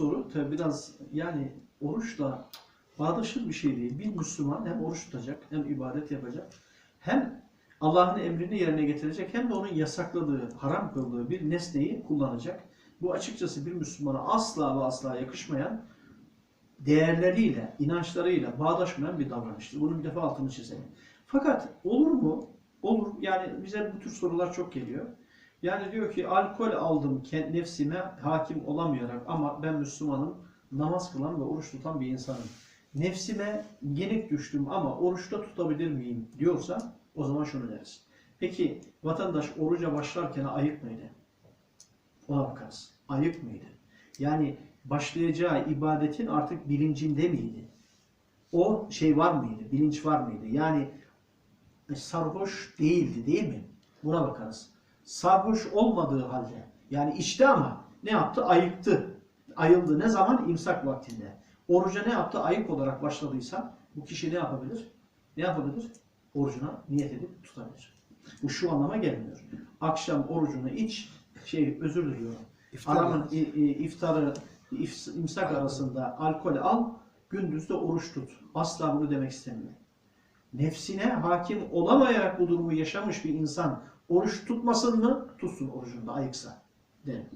soru tabi biraz yani oruçla bağdaşır bir şey değil. Bir Müslüman hem oruç tutacak hem ibadet yapacak hem Allah'ın emrini yerine getirecek hem de onun yasakladığı, haram kıldığı bir nesneyi kullanacak. Bu açıkçası bir Müslümana asla ve asla yakışmayan değerleriyle, inançlarıyla bağdaşmayan bir davranıştır. Bunun bir defa altını çizelim. Fakat olur mu? Olur. Yani bize bu tür sorular çok geliyor. Yani diyor ki alkol aldım nefsime hakim olamayarak ama ben Müslümanım, namaz kılan ve oruç tutan bir insanım. Nefsime yenik düştüm ama oruçta tutabilir miyim diyorsa o zaman şunu deriz. Peki vatandaş oruca başlarken ayık mıydı? Ona bakarız. Ayık mıydı? Yani başlayacağı ibadetin artık bilincinde miydi? O şey var mıydı? Bilinç var mıydı? Yani sarhoş değildi değil mi? Buna bakarız. Sarhoş olmadığı halde yani içti ama ne yaptı? Ayıktı. Ayıldı. Ne zaman? İmsak vaktinde. Oruca ne yaptı? Ayık olarak başladıysa bu kişi ne yapabilir? Ne yapabilir? Orucuna niyet edip tutabilir. Bu şu anlama gelmiyor. Akşam orucunu iç, şey özür diliyorum. İftar Aramın i- i- iftarı, if- imsak arasında alkol al, gündüz de oruç tut. Asla bunu demek istemiyor. Nefsine hakim olamayarak bu durumu yaşamış bir insan oruç tutmasın mı? Tutsun orucunda ayıksa derim.